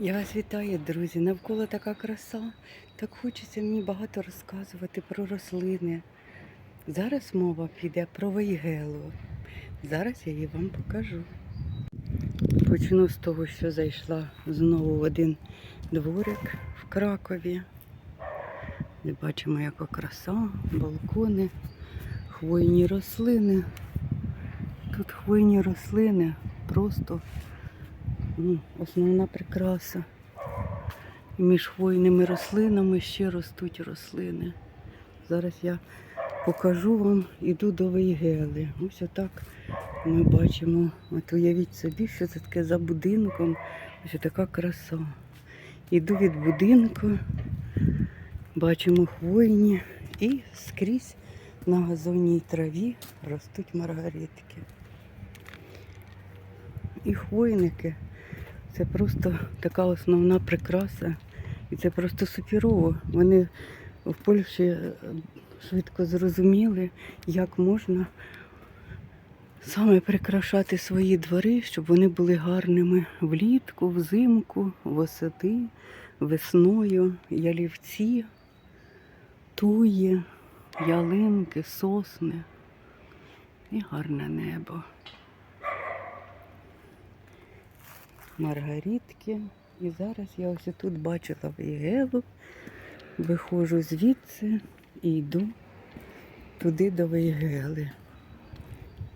Я вас вітаю, друзі. Навколо така краса. Так хочеться мені багато розказувати про рослини. Зараз мова піде про вейгелу. Зараз я її вам покажу. Почну з того, що зайшла знову в один дворик в Кракові. Де бачимо, яка краса, балкони, хвойні рослини. Тут хвойні рослини просто основна прикраса. Між хвойними рослинами ще ростуть рослини. Зараз я покажу вам, іду до Вейгели. Ось отак ми бачимо. От уявіть собі, що це таке за будинком. Ось така краса. Іду від будинку, бачимо хвойні і скрізь на газонній траві ростуть маргаритки. І хвойники це просто така основна прикраса. І це просто суперово. Вони в Польщі е, швидко зрозуміли, як можна саме прикрашати свої двори, щоб вони були гарними влітку, взимку, восени, весною, ялівці, туї, ялинки, сосни і гарне небо. Маргаритки. І зараз я ось тут бачила Вейгелу, виходжу звідси і йду туди до Вейгели.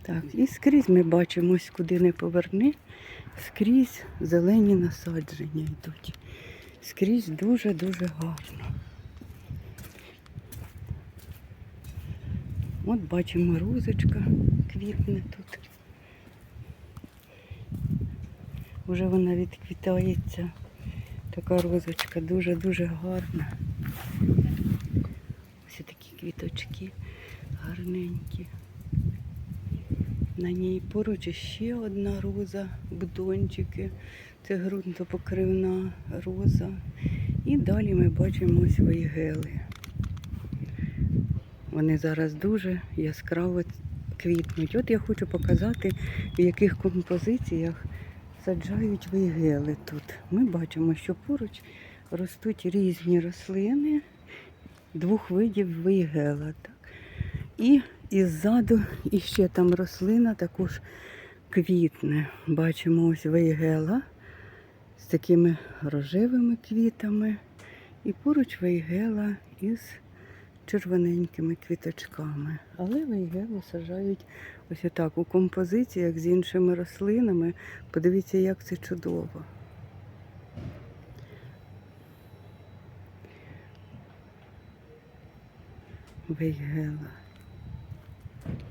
Так, і скрізь ми бачимо, ось куди не поверни, скрізь зелені насадження йдуть. Скрізь дуже-дуже гарно. От бачимо розочка квітне тут. Уже вона відквітається. Така розочка дуже-дуже гарна. Ось такі квіточки гарненькі. На ній поруч ще одна роза, бутончики. Це ґрунтопокривна роза. І далі ми бачимо ось вейгели. Вони зараз дуже яскраво квітнуть. От я хочу показати, в яких композиціях саджають вейгели тут. Ми бачимо, що поруч ростуть різні рослини двох видів вейгела. Так. І іззаду іще там рослина також квітне. Бачимо ось вейгела з такими рожевими квітами. І поруч вейгела із червоненькими квіточками. Але вейгелу саджають ось отак у композиціях з іншими рослинами. Подивіться, як це чудово. Вейгела.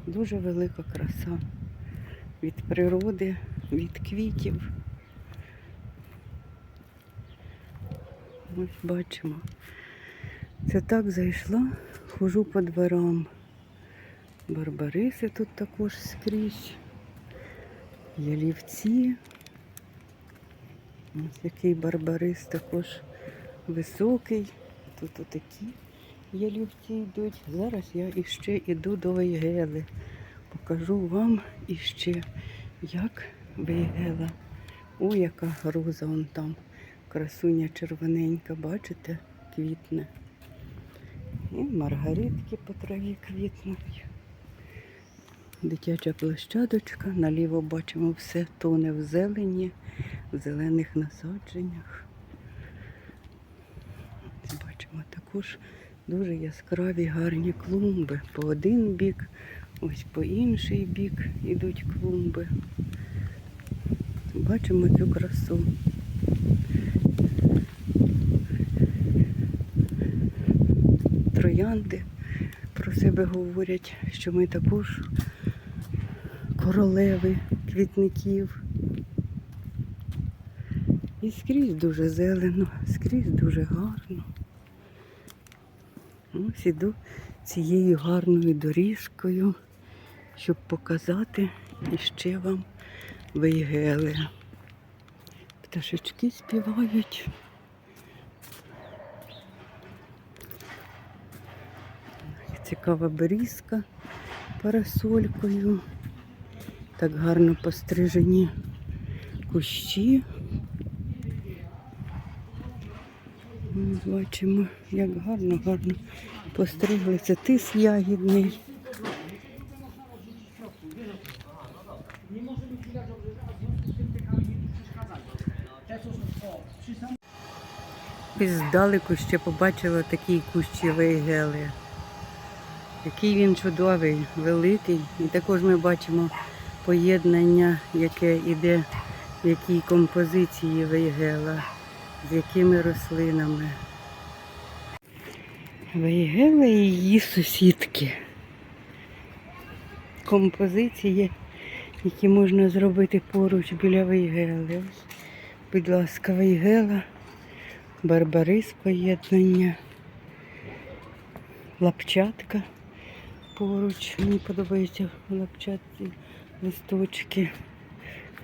Дуже велика краса від природи, від квітів. Ось бачимо. Це так зайшла, хожу по дворам. Барбариси тут також скрізь. Ялівці. Ось який барбарис також високий. Тут отакі ялівці йдуть. Зараз я іще йду до Вейгели. Покажу вам іще, як Вейгела. О, яка роза вон там. Красуня червоненька, бачите, квітне. І маргаритки по траві квітнуть. Дитяча площадочка. Наліво бачимо все тоне в зелені, в зелених насадженнях. Бачимо також дуже яскраві гарні клумби. По один бік, ось по інший бік ідуть клумби. Бачимо цю красу. Троянди про себе говорять, що ми також королеви квітників. І скрізь дуже зелено, скрізь дуже гарно. Ось іду цією гарною доріжкою, щоб показати іще вам вейгели. Пташечки співають. Цікава берізка парасолькою. Так гарно пострижені кущі. М, Бачимо, як гарно, гарно постригли. Це тис ягідний. І здалеку ще побачила такі кущі вейгели. Який він чудовий, великий. І також ми бачимо поєднання, яке йде в якій композиції вейгела, з якими рослинами. Вейгела і її сусідки. Композиції, які можна зробити поруч біля вейгели. Будь ласка, вейгела, барбарис поєднання, лапчатка поруч. Мені подобаються лапчатці листочки.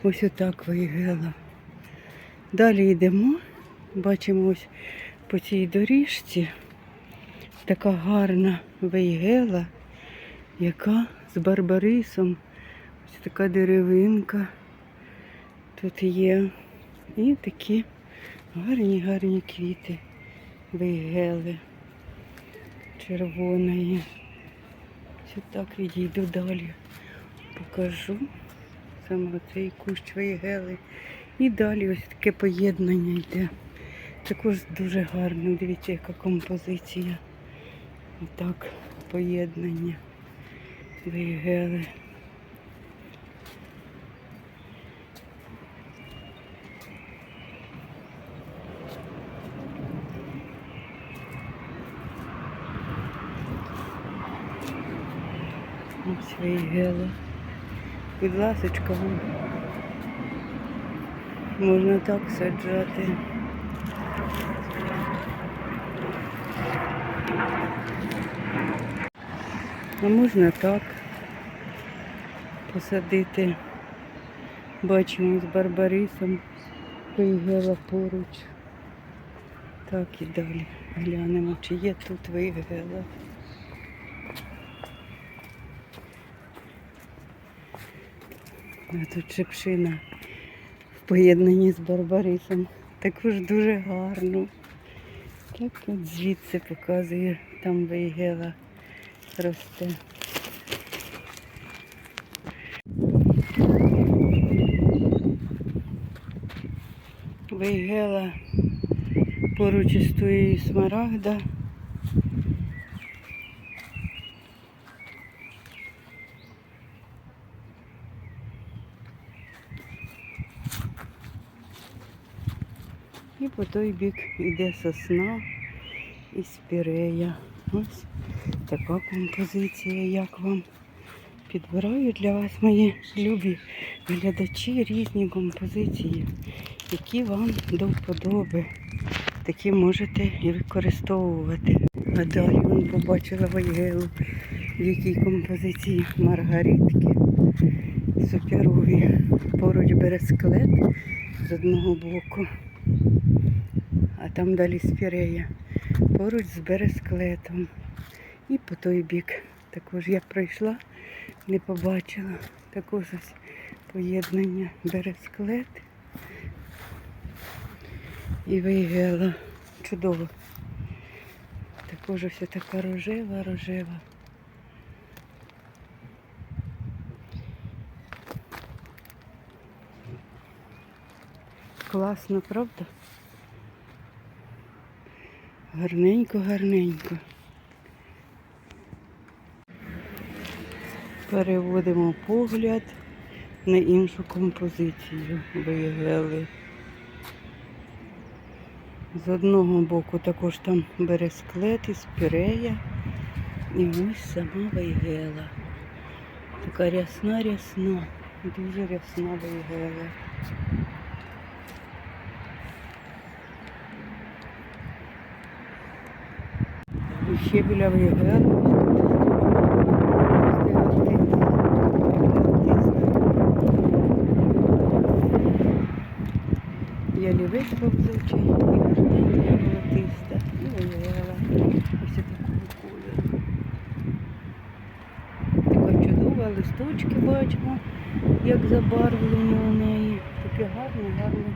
Ось отак вигела. Далі йдемо. Бачимо ось по цій доріжці така гарна вейгела, яка з барбарисом. Ось така деревинка тут є. І такі гарні, гарні квіти вейгели червоної. Ось так відійду далі. Покажу саме цей кущ вейгели. І далі ось таке поєднання йде. Також дуже гарно. Дивіться, яка композиція. Отак, поєднання вейгели. Ось вейгела. Будь ласочка, можна так саджати. А можна так посадити. Бачимо з барбарисом вейгела поруч. Так і далі. Глянемо, чи є тут вейгела. Тут шипшина в поєднанні з барбарисом. Також дуже гарно. Так от звідси показує, там вейгела росте. Вейгела поруч із тією смарагда. І по той бік йде сосна і спірея. Ось така композиція, як вам. Підбираю для вас мої любі глядачі різні композиції, які вам до вподоби. Такі можете і використовувати. А далі вон побачила вайгелу, в якій композиції маргаритки суперові. Поруч бересклет з одного боку, а там далі спірея. Поруч з бересклетом. І по той бік. Також я пройшла, не побачила. Також ось поєднання бересклет і вейгела. Чудово. Також ось така рожева, рожева. Класно, правда? Гарненько, гарненько. Переводимо погляд на іншу композицію виявили. З одного боку також там бересклет і спірея. І ось сама вейгела. Така рясна, рясна, дуже рясна вейгела. І ще біля вейгели. Ялівець повзучий, і гарденія волотиста, і виявила ось такого кольору. Така чудова, листочки бачимо, як забарвлення у неї. Таке гарне, гарне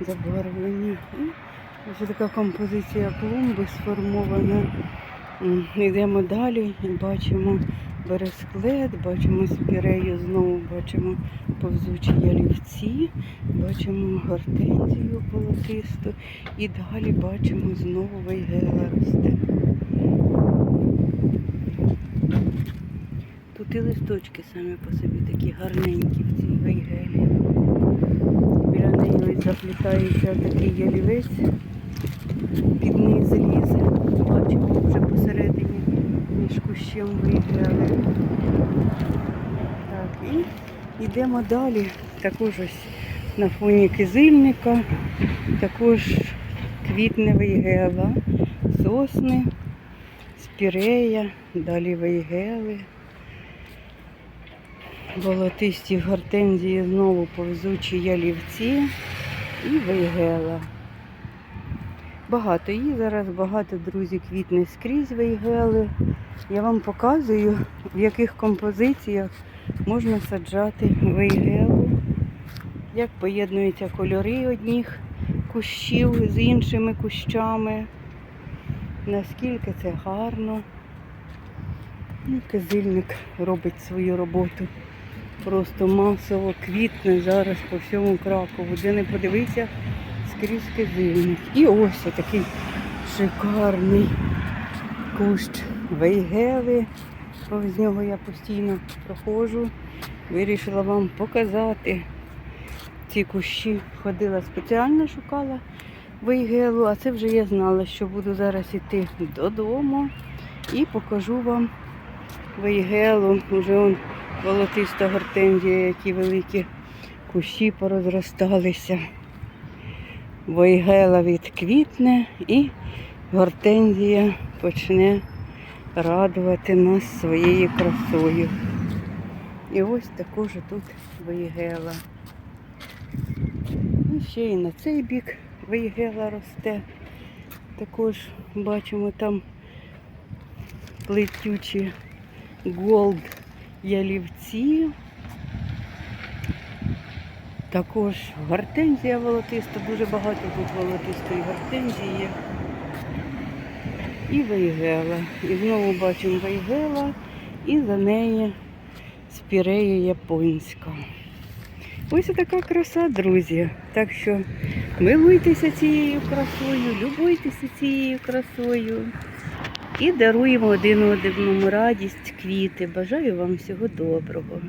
забарвлення. І Ось така композиція клумби сформована. Йдемо далі бачимо бересклет, бачимо спірею, знову бачимо повзучі ялівці, бачимо гортензію полотисту і далі бачимо знову вейгела росте. Тут і листочки самі по собі такі гарненькі в цій вейгелі. Біля неї заплітається такий ялівець, під низ лізе. Бачимо вже посередині між кущем виграли. Так, і йдемо далі. Також ось на фоні кизильника, також квітне вейгела, сосни, спірея, далі вейгели. Волотисті гортензії знову повзучі ялівці і вейгела. Багато її зараз, багато друзі квітне скрізь вейгели. Я вам показую, в яких композиціях можна саджати вейгелу, як поєднуються кольори одних кущів з іншими кущами. Наскільки це гарно. Ну, Кизильник робить свою роботу. Просто масово квітне зараз по всьому Кракову. Де не подивися, скрізь кизильник. І ось такий шикарний кущ вейгели. Повз нього я постійно проходжу. Вирішила вам показати ці кущі. Ходила спеціально, шукала вейгелу, а це вже я знала, що буду зараз іти додому і покажу вам вейгелу. Уже он волотиста гортензія, які великі кущі порозросталися. Вейгела відквітне і гортензія почне радувати нас своєю красою. І ось також тут вейгела. І ще і на цей бік вейгела росте. Також бачимо там плетючі голд ялівці. Також гортензія волотиста, дуже багато тут волотистої гортензії. І вейгела. І знову бачимо вейгела, і за неї спірея японська. Ось така краса, друзі. Так що милуйтеся цією красою, любуйтеся цією красою. І даруємо один одному радість, квіти. Бажаю вам всього доброго.